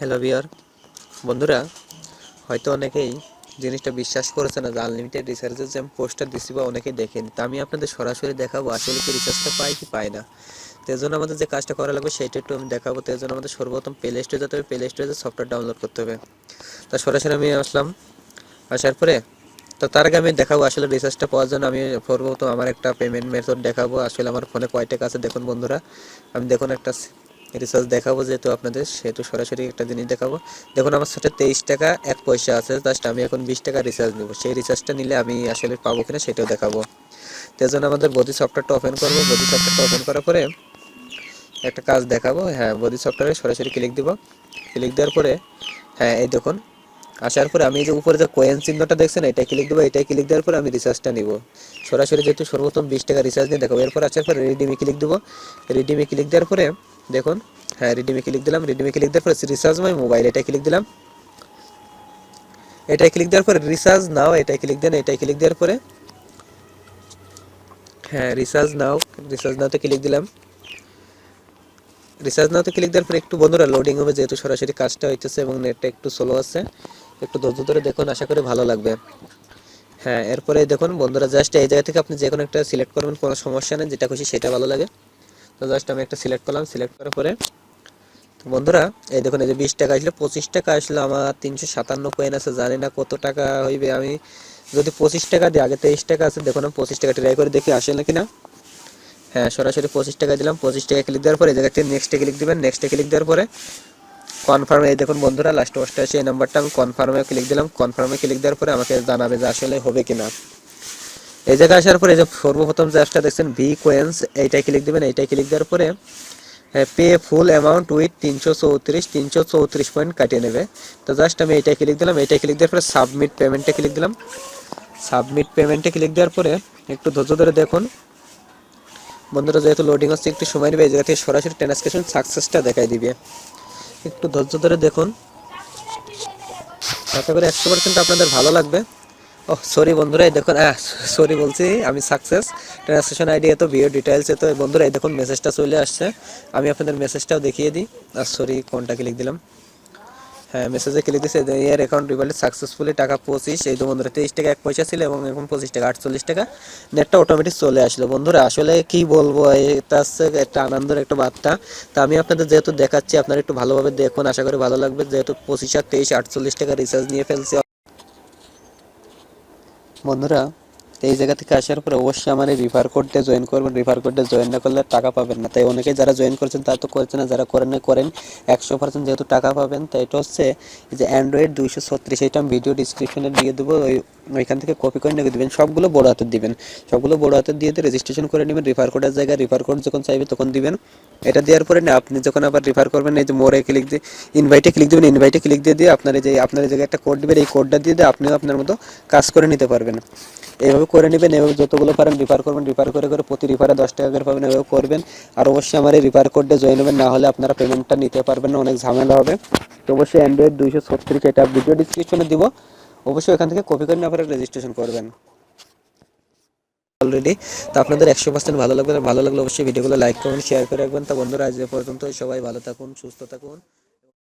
Hello বিয়ার বন্ধুরা, হয়তো অনেকেই জিনিসটা বিশ্বাস করেছে না যে আনলিমিটেড রিচার্জের যে আমি পোস্টার দিচ্ছি বা অনেকেই দেখেনি। তা আমি আপনাদের সরাসরি দেখাবো আসলে কি রিচার্জটা পাই কি পায় না। তো জন্য আমাদের যে কাজটা করা লাগবে সেটা একটু আমি দেখাবো। তো জন্য আমাদের সর্বপ্রথম প্লে স্টোরে যেতে হবে। প্লে স্টোরে সফটওয়্যার ডাউনলোড করতে হবে। তা সরাসরি আমি আসলাম। আসার পরে তো তার আগে আমি দেখাবো আসলে রিচার্জটা পাওয়ার জন্য আমি সর্বপ্রথম আমার একটা পেমেন্ট মেথড দেখাবো। আসলে আমার ফোনে কয় টাকা আছে দেখুন বন্ধুরা। আমি দেখুন একটা রিচার্জ দেখাবো যেহেতু আপনাদের, সেহেতু সরাসরি একটা জিনিস দেখাবো। দেখুন, আমার সাথে তেইশ টাকা এক পয়সা আছে জাস্ট আমি এখন বিশ টাকা রিচার্জ নেব। সেই রিচার্জটা নিলে আমি আসলে পাবো কিনা সেটাও দেখাবো। তো জন্য আমাদের বডি সফটওয়্যারটা ওপেন করব। বডি সফটওয়্যারটা ওপেন করার পরে একটা কাজ দেখাবো। হ্যাঁ বডি সফটওয়্যারে সরাসরি ক্লিক দিব। ক্লিক দেওয়ার পরে হ্যাঁ এই দেখুন, আসার পরে আমি যে উপরে যে কোয়েন চিহ্নটা দেখছেন, এটাই ক্লিক দেবো। এটাই ক্লিক দেওয়ার পরে আমি রিচার্জটা নিব। সরাসরি যেহেতু সর্বপ্রথম বিশ টাকা রিচার্জ নিয়ে দেখাবো। এরপর আসার পরে রিডিমে ক্লিক দেবো। রিডিমে ক্লিক দেওয়ার পরে দেখুন হ্যাঁ রিডিমে ক্লিক দিলাম রিডিমে ক্লিক দেওয়ার পরে রিচার্জ মাই মোবাইল এটাই ক্লিক দিলাম। এটাই ক্লিক দেওয়ার পরে রিচার্জ নাও এটাই ক্লিক দেন, এটাই ক্লিক দেওয়ার পরে হ্যাঁ রিচার্জ নাও রিচার্জ নাওতে ক্লিক দিলাম। রিচার্জ নাওতে ক্লিক দেওয়ার পরে একটু বন্ধুরা লোডিং হবে, যেহেতু সরাসরি কাজটা হইতেছে এবং নেটটা একটু স্লো আছে, একটু ধৈর্য ধরে দেখুন, আশা করি ভালো লাগবে। হ্যাঁ এরপরে দেখুন বন্ধুরা জাস্ট এই জায়গা থেকে আপনি যে কোনো একটা সিলেক্ট করবেন, কোনো সমস্যা নেই, যেটা খুশি সেটা ভালো লাগে। তো জাস্ট আমি একটা সিলেক্ট করলাম সিলেক্ট করার পরে তো বন্ধুরা, এই দেখুন, এই যে বিশ টাকা আসলো, পঁচিশ টাকা আসলো, আমার তিনশো সাতান্ন কয়েন আছে, জানি না কত টাকা হইবে, আমি যদি পঁচিশ টাকা দিই, আগে তেইশ টাকা আছে, দেখুন, আমি পঁচিশ টাকা ট্রাই করে দেখি, আসে নাকি না? হ্যাঁ সরাসরি পঁচিশ টাকা দিলাম, পঁচিশ টাকা ক্লিক দেওয়ার পরে এই জায়গাতে নেক্সটে ক্লিক দিবেন নেক্সটে ক্লিক দেওয়ার পরে কনফার্মে এই দেখুন বন্ধুরা লাস্ট ওয়াশটা আছে এই নাম্বারটা আমি কনফার্মে ক্লিক দিলাম কনফার্মে ক্লিক দেওয়ার পরে আমাকে জানাবে যে আসলে হবে কিনা। এই জায়গায় আসার পরে যে সর্বপ্রথম যে অ্যাপসটা দেখছেন ভি কোয়েন্স এইটাই ক্লিক দিবেন, এইটাই ক্লিক দেওয়ার পরে পে ফুল অ্যামাউন্ট উইথ তিনশো চৌত্রিশ তিনশো চৌত্রিশ পয়েন্ট কাটিয়ে নেবে। তো জাস্ট আমি এইটাই ক্লিক দিলাম, এইটাই ক্লিক দেওয়ার পরে সাবমিট পেমেন্টে ক্লিক দিলাম। সাবমিট পেমেন্টে ক্লিক দেওয়ার পরে, একটু ধৈর্য ধরে দেখুন। বন্ধুরা, যেহেতু লোডিং হচ্ছে, একটু সময় নেবে, এই জায়গা থেকে সরাসরি ট্রান্সক্রিপশন সাকসেসটা দেখাই দিবে। একটু ধৈর্য ধরে দেখুন। আশা করি একশো পার্সেন্ট আপনাদের ভালো লাগবে। ও সরি বন্ধুরা, এই দেখুন সরি বলছি, আমি সাকসেস ট্রান্সলেশন আইডি এত ভিডিও ডিটেলস এত বন্ধুরা, এই দেখুন মেসেজটা চলে আসছে। আমি আপনাদের মেসেজটাও দেখিয়ে দিই। আর সরি কোনটা ক্লিক দিলাম? হ্যাঁ মেসেজে ক্লিক দিচ্ছে ইয়ার অ্যাকাউন্ট রিভাল্ড সাকসেসফুলি টাকা পঁচিশ, এই তো বন্ধুরা, তেইশ টাকা, এক পয়সা ছিল এবং এখন পঁচিশ টাকা, আটচল্লিশ টাকা। নেটটা অটোমেটিক চলে আসলো। বন্ধুরা, আসলে কি বলব, এটা হচ্ছে একটা আনন্দের একটা বার্তা। তা আমি আপনাদের যেহেতু দেখাচ্ছি, আপনারা একটু ভালোভাবে দেখুন। আশা করি ভালো লাগবে। যেহেতু পঁচিশ আর তেইশ, আটচল্লিশ টাকা রিচার্জ নিয়ে ফেলছি। বন্ধুরা এই জায়গা থেকে আসার পরে অবশ্যই আমার এই রিফার কোডটা জয়েন করবেন। রিফার কোডটা জয়েন না করলে টাকা পাবেন না। তাই অনেকে যারা জয়েন করছেন, তারা তো করছে না, যারা করেন না করেন। একশো পার্সেন্ট যেহেতু টাকা পাবেন, তাই এটা হচ্ছে যে অ্যান্ড্রয়েড দুইশো ছত্রিশ, এটা আমি ভিডিও ডিসক্রিপশনে দিয়ে দেবো। ওই ওইখান থেকে কপি করে নিয়ে দেবেন। সবগুলো বড় হাতের দিবেন। সবগুলো বড় হাতের দিয়ে দিয়ে রেজিস্ট্রেশন করে নেবেন। রিফার কোডের জায়গায় রিফার কোড যখন চাইবে তখন দিবেন। এটা দেওয়ার পরে না, আপনি যখন আবার রিফার করবেন, এই যে মোরে ক্লিক দিয়ে ইনভাইটে ক্লিক দিবেন ইনভাইটে ক্লিক দিয়ে দিয়ে আপনার এই যে, আপনার এই জায়গায় একটা কোড দিবেন। এই কোডটা দিয়ে দিয়ে আপনিও আপনার মতো কাজ করে নিতে পারবেন। এইভাবে করে নেবেন, এভাবে যতগুলো পারেন রিফার করবেন রিফার করে করে প্রতি রিফারে দশ টাকা করে পাবেন, এভাবে করবেন। আর অবশ্যই আমার এই রিফার কোডে জয়েন হবেন, না হলে আপনারা পেমেন্টটা নিতে পারবেন না, অনেক ঝামেলা হবে। তো অবশ্যই অ্যান্ড্রয়েড দুইশো ছত্রিশ, এটা ভিডিও ডিসক্রিপশনে দিব। অবশ্যই এখান থেকে কপি করে আপনারা রেজিস্ট্রেশন করবেন। অলরেডি তো আপনাদের একশো পার্সেন্ট ভালো লাগবে, ভালো লাগলে অবশ্যই ভিডিওগুলো লাইক করবেন শেয়ার করে রাখবেন। তো বন্ধুরা, আজ পর্যন্ত সবাই ভালো থাকুন, সুস্থ থাকুন।